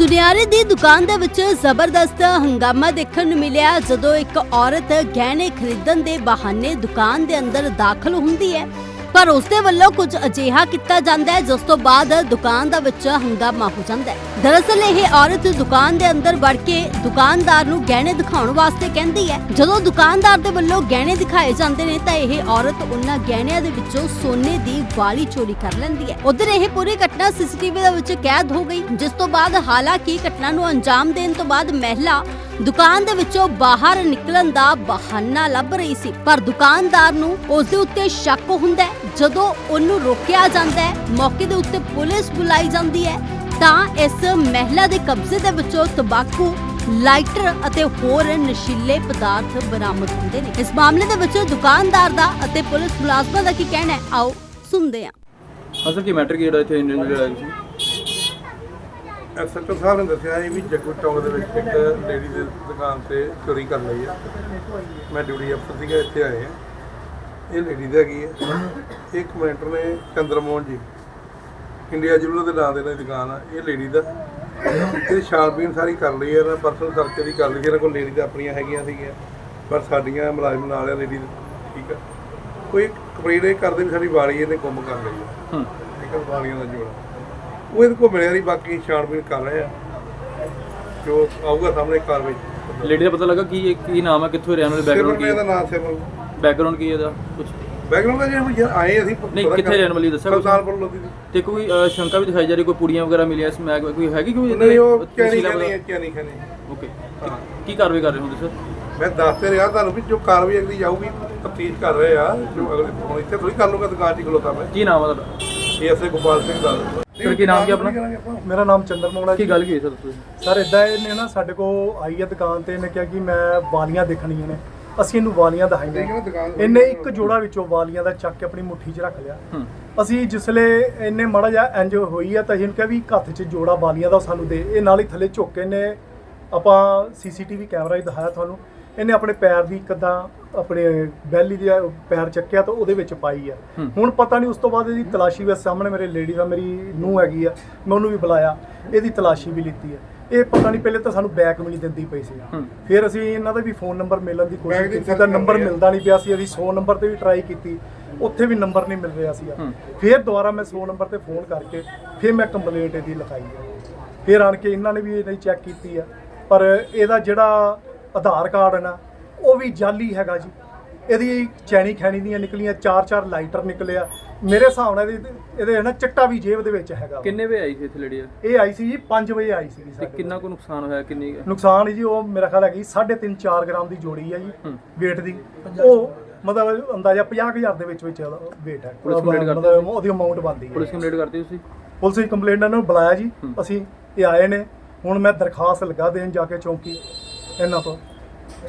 ਸੁਨਿਆਰੇ ਦੀ ਦੁਕਾਨ ਦੇ ਵਿੱਚ ਜ਼ਬਰਦਸਤ ਹੰਗਾਮਾ ਦੇਖਣ ਨੂੰ ਮਿਲਿਆ, ਜਦੋਂ ਇੱਕ ਔਰਤ ਗਹਿਣੇ ਖਰੀਦਣ ਦੇ ਬਹਾਨੇ ਦੁਕਾਨ ਦੇ ਅੰਦਰ ਦਾਖਲ ਹੁੰਦੀ ਹੈ। ਪਰ ਉਸਦੇ ਵੱਲੋਂ ਕੁਝ ਅਜਿਹਾ ਕੀਤਾ ਜਾਂਦਾ ਹੈ, ਜਿਸ ਤੋਂ ਬਾਅਦ ਦੁਕਾਨ ਦਾ ਵਿੱਚ ਹੰਗਾਮਾ ਹੋ ਜਾਂਦਾ ਹੈ। ਦਰਅਸਲ ਇਹ ਔਰਤ ਦੁਕਾਨ ਦੇ ਅੰਦਰ ਵੜ ਕੇ ਦੁਕਾਨਦਾਰ ਨੂੰ ਗਹਿਣੇ ਦਿਖਾਉਣ ਵਾਸਤੇ ਕਹਿੰਦੀ ਹੈ। ਜਦੋਂ ਦੁਕਾਨਦਾਰ ਦੇ ਵੱਲੋਂ ਗਹਿਣੇ ਦਿਖਾਏ ਜਾਂਦੇ ਨੇ, ਤਾਂ ਇਹ ਔਰਤ ਉਹਨਾਂ ਗਹਿਣਿਆਂ ਦੇ ਵਿੱਚੋਂ ਸੋਨੇ ਦੀ ਵਾਲੀ ਚੋਰੀ ਕਰ ਲੈਂਦੀ ਹੈ। ਉਧਰ ਇਹ ਪੂਰੀ ਘਟਨਾ ਸੀਸੀਟੀਵੀ ਦੇ ਵਿੱਚ ਕੈਦ ਹੋ ਗਈ, ਜਿਸ ਤੋਂ ਬਾਅਦ ਹਾਲਾਂਕਿ ਘਟਨਾ ਨੂੰ ਅੰਜਾਮ ਦੇਣ ਤੋਂ ਬਾਅਦ ਮਹਿਲਾ ਦੁਕਾਨ ਦੇ ਵਿੱਚੋਂ ਬਾਹਰ ਨਿਕਲਣ ਦਾ ਬਹਾਨਾ ਲੱਭ ਰਹੀ ਸੀ। ਪਰ ਦੁਕਾਨਦਾਰ ਨੂੰ ਉਸ ਦੇ ਉੱਤੇ ਸ਼ੱਕ ਹੁੰਦਾ ਹੈ। ਜਦੋਂ ਉਹਨੂੰ ਰੋਕਿਆ ਜਾਂਦਾ ਹੈ ਮੌਕੇ ਦੇ ਉੱਤੇ ਪੁਲਿਸ ਬੁਲਾਈ ਜਾਂਦੀ ਹੈ ਤਾਂ ਇਸ ਮਹਿਲਾ ਦੇ ਕਬਜ਼ੇ ਦੇ ਵਿੱਚੋਂ ਤੰਬਾਕੂ ਲਾਈਟਰ ਅਤੇ ਹੋਰ ਨਸ਼ੀਲੇ ਪਦਾਰਥ ਬਰਾਮਦ ਹੁੰਦੇ ਨੇ। ਇਸ ਮਾਮਲੇ ਦੇ ਵਿੱਚ ਦੁਕਾਨਦਾਰ ਦਾ ਅਤੇ ਪੁਲਿਸ ਮੁਲਾਜ਼ਮਾਂ ਦਾ ਕੀ ਕਹਿਣਾ ਹੈ? ਆਓ ਸੁਣਦੇ ਹਾਂ। ਅਸਲ ਕੀ ਮੈਟਰ ਕੀ ਜਿਹੜਾ ਇੱਥੇ ਇੰਡੀਅਨ ਜਿਹੜਾ ਆਇਆ ਸੀ ਐਸਐਚਓ ਸਾਹਿਬ ਨੇ ਦੱਸਿਆ ਜੀ ਵੀ ਜੱਗੂ ਚੌਂਕ ਦੇ ਵਿੱਚ ਇੱਕ ਲੇਡੀ ਦੇ ਦੁਕਾਨ ਤੇ ਚੋਰੀ ਕਰ ਲਈ ਆ ਮੈਂ ਡਿਊਟੀ ਅਫਸਰ ਸੀਗਾ ਇੱਥੇ ਆਏ ਆ ਇਹ ਲੇਡੀ ਦਾ ਕੀ ਹੈ? ਇਹ ਕਮੈਂਟਰ ਨੇ ਚੰਦਰਮੋਹਨ ਜੀ। ਇੰਡੀਆ ਜੁਲਰ ਦੇ ਨਾਂ ਦੇ ਨਾਲ ਦੁਕਾਨ ਆ ਇਹ ਲੇਡੀ ਦਾ। ਇਹ ਛਾਣਬੀਨ ਸਾਰੀ ਕਰ ਲਈ ਹੈ ਨਾ ਪਰਸਨਲ ਸਰਚ ਦੀ ਕਰ ਲਈ ਇਹਨਾਂ ਕੋਲ ਲੇਡੀ ਦਾ ਆਪਣੀਆਂ ਹੈਗੀਆਂ ਸੀਗੀਆਂ ਪਰ ਸਾਡੀਆਂ ਮੁਲਾਜ਼ਮ ਨਾਲ ਆ ਲੇਡੀ ਠੀਕ ਆ। ਕੋਈ ਕੰਪਲੇਂਟ ਇਹ ਕਰਦੇ ਵੀ ਸਾਡੀ ਵਾਲੀ ਇਹਨੇ ਗੁੰਮ ਕਰ ਲਈ ਹੂੰ। ਠੀਕ ਆ ਵਾਲੀਆਂ ਦਾ ਜੋੜਾ। ਉਹ ਇਹਦੇ ਕੋਲ ਮਿਲਿਆ ਨਹੀਂ ਬਾਕੀ ਛਾਣਬੀਨ ਕਰ ਰਹੇ ਆ। ਜੋ ਆਊਗਾ ਸਾਹਮਣੇ ਕਾਰਵਾਈ। ਲੇਡੀ ਦਾ ਪਤਾ ਲੱਗਾ ਕੀ ਇਹ ਕੀ ਨਾਮ ਹੈ ਕਿੱਥੋਂ ਰਹਿਣ ਵਾਲੇ ਬੈਕਗ੍ਰਾਉਂਡ ਕੀ ਦਾ ਹੈ ਨਾਮ ਸਿਮਰਨ। ਬੈਕਗ੍ਰਾਉਂਡ ਕੀ ਹੈ ਇਹਦਾ ਕੁਝ ਬੈਕਗ੍ਰਾਉਂਡ ਦਾ ਜੇ ਆਏ ਅਸੀਂ ਨਹੀਂ, ਕਿੱਥੇ ਰਹਿਣ ਵਾਲੀ ਦੱਸਿਆ ਕੁਛ? ਸੁਲਤਾਨਪੁਰ ਲੋਧੀ ਦੀ। ਤੇ ਕੋਈ ਅ, ਸ਼ੰਕਾ ਵੀ ਦਿਖਾਈ ਜਾ ਰਹੀ ਕੋਈ ਪੁੜੀਆਂ ਵਗੈਰਾ ਮਿਲੀਆਂ ਸਮੈਕ ਕੋਈ ਹੈਗੀ ਕੋਈ ਨਹੀਂ ਉਹ? ਕਿਆ ਨਹੀਂ ਕਹਿੰਦੇ ਓਕੇ ਹਾਂ ਕੀ ਕਾਰਵਾਈ ਕਰ ਰਹੇ ਹੋ ਤੁਸੀਂ ਮੈਂ ਦੱਸ ਤੇ ਰਿਹਾ ਤੁਹਾਨੂੰ ਵੀ ਜੋ ਕਾਰਵਾਈ ਅਗਲੀ ਜਾਊਗੀ ਤਫਤੀਸ਼ ਕਰ ਰਹੇ ਆ। ਜੋ ਅਗਲੇ ਹੁਣ ਇੱਥੇ ਥੋੜੀ ਕਰ ਲੂਗਾ ਦੁਕਾਨ 'ਚ ਹੀ ਖਲੋਤਾ ਮੈਂ। ਕੀ ਨਾਮ ਹੈ ਤੁਹਾਡਾ? ਇਹ ਐਸੇ ਗੋਪਾਲ ਸਿੰਘ ਦਾ। ਸਰ, ਕੀ ਨਾਮ ਕੀ ਆਪਣਾ? ਮੇਰਾ ਨਾਮ ਚੰਦਰ ਮੋਹਣਾ ਕੀ ਗੱਲ ਕੀ ਹੈ ਸਰ ਤੁਸੀਂ? ਸਰ ਇਦਾਂ ਇਹਨੇ ਨਾ ਸਾਡੇ ਕੋ ਆਈ ਹੈ ਦੁਕਾਨ ਤੇ ਇਹਨੇ ਕਿਹਾ ਕਿ ਮੈਂ ਵਾਲੀਆਂ ਦੇਖਣੀਆਂ ਨੇ। ਅਸੀਂ ਇਹਨੂੰ ਵਾਲੀਆਂ ਤੋਂ ਇਹਨੇ ਇੱਕ ਜੋੜਾ ਵਿੱਚੋਂ ਵਾਲੀਆਂ ਦਾ ਚੱਕ ਕੇ ਆਪਣੀ ਮੁੱਠੀ 'ਚ ਰੱਖ ਲਿਆ। ਅਸੀਂ ਜਿਸਲੇ ਇਹਨੇ ਮਾੜਾ ਜਿਹਾ ਇੰਜ ਹੋਈ ਆ ਤਾਂ ਅਸੀਂ ਇਹਨੂੰ ਕਿਹਾ ਵੀ ਹੱਥ 'ਚ ਜੋੜਾ ਵਾਲੀਆਂ ਦਾ ਸਾਨੂੰ ਦੇ। ਇਹ ਨਾਲ ਹੀ ਥੱਲੇ ਝੁੱਕ ਕੇ ਨੇ ਆਪਾਂ ਸੀਸੀਟੀਵੀ ਕੈਮਰਾ ਹੀ ਦਿਖਾਇਆ ਤੁਹਾਨੂੰ। ਇਹਨੇ ਆਪਣੇ ਪੈਰ ਦੀ ਕਿੱਦਾਂ ਆਪਣੇ ਬੈਲੀ ਦੀ ਪੈਰ ਚੱਕਿਆ ਤਾਂ ਉਹਦੇ ਵਿੱਚ ਪਾਈ ਆ। ਹੂੰ। ਹੁਣ ਪਤਾ ਨਹੀਂ ਉਸ ਤੋਂ ਬਾਅਦ ਇਹਦੀ ਤਲਾਸ਼ੀ ਵੀ ਸਾਹਮਣੇ ਮੇਰੇ ਲੇਡੀ ਦਾ ਮੇਰੀ ਨੂੰ ਹੈਗੀ ਆ ਮੈਂ ਉਹਨੂੰ ਵੀ ਬੁਲਾਇਆ ਇਹਦੀ ਤਲਾਸ਼ੀ ਵੀ ਲਿੱਤੀ ਆ। ਇਹ ਪਤਾ ਨਹੀਂ ਪਹਿਲੇ ਤਾਂ ਸਾਨੂੰ ਬੈਕ ਵੀ ਨਹੀਂ ਦਿੰਦੀ ਪਈ ਸੀ। ਫਿਰ ਅਸੀਂ ਇਹਨਾਂ ਦਾ ਵੀ ਫੋਨ ਨੰਬਰ ਮਿਲਣ ਦੀ ਕੋਸ਼ਿਸ਼ ਦੀ ਕੀਤੀ ਤਾਂ ਨੰਬਰ ਆ। ਮਿਲਦਾ ਨਹੀਂ ਪਿਆ ਸੀ ਅਸੀਂ 100 ਨੰਬਰ ਤੇ ਵੀ ਟਰਾਈ ਕੀਤੀ ਉੱਥੇ ਵੀ ਨੰਬਰ ਨਹੀਂ ਮਿਲ ਰਿਹਾ ਸੀ ਹੂੰ। ਫਿਰ ਦੁਬਾਰਾ ਮੈਂ 100 ਨੰਬਰ ਤੇ ਫੋਨ ਕਰਕੇ ਫਿਰ ਮੈਂ ਕੰਪਲੇਂਟ ਇਹਦੀ ਲਿਖਾਈ ਹੈ ਫਿਰ ਆਣ ਕੇ ਇਹਨਾਂ ਨੇ ਵੀ ਇਹਦੀ ਚੈੱਕ ਕੀਤੀ ਆ। ਪਰ ਇਹਦਾ ਜਿਹੜਾ ਆਧਾਰ ਕਾਰਡ ਹੈ ਨਾ ਉਹ ਵੀ ਜਾਲੀ ਹੈਗਾ ਜੀ। ਇਹਦੀ ਚੈਨੀ ਖੈਣੀ ਦੀਆਂ ਨਿਕਲੀਆਂ ਚਾਰ ਚਾਰ ਲਾਈਟਰ ਨਿਕਲੇ ਆ। ਮੇਰੇ ਹਿਸਾਬ ਨਾਲ ਇਹਦੇ ਇਹਦੇ ਨਾ ਚਿੱਟਾ ਵੀ ਜੇਬ ਦੇ ਵਿੱਚ ਹੈਗਾ। ਕਿੰਨੇ ਵੇ ਆਈ ਸੀ ਇੱਥੇ ਲੇਡੀ ਇਹ ਆਈ ਸੀ ਜੀ 5 ਵਜੇ ਆਈ ਸੀ ਤੇ ਸਾਡੇ ਕਿੰਨਾ ਕੁ ਨੁਕਸਾਨ ਹੋਇਆ ਕਿੰਨੀ ਨੁਕਸਾਨ ਜੀ ਉਹ ਮੇਰਾ ਖਿਆਲ ਹੈਗੀ 3.5 4 ਗ੍ਰਾਮ ਦੀ ਜੋੜੀ ਹੈ ਜੀ ਹੂੰ। weight ਦੀ। ਉਹ ਮਤਲਬ ਅੰਦਾਜ਼ਾ 50000 ਦੇ ਵਿੱਚ ਵਿੱਚ weight ਹੈ। ਪੁਲਿਸ complaint ਕਰਤੀ ਮਤਲਬ ਉਹਦੀ ਅਮਾਉਂਟ ਬਣਦੀ ਹੈ। ਪੁਲਿਸ ਕੰਪਲੀਟ ਕਰਤੀ ਤੁਸੀਂ? ਪੁਲਿਸ ਕੰਪਲੇਂਟ ਨੂੰ ਬੁਲਾਇਆ ਜੀ। ਹੂੰ। ਅਸੀਂ ਇਹ ਆਏ ਨੇ। ਹੁਣ ਮੈਂ ਦਰਖਾਸਤ ਲਗਾ ਦੇਣ ਜਾ ਕੇ ਚੌਂਕੀ। ਇਹਨਾਂ ਤੋਂ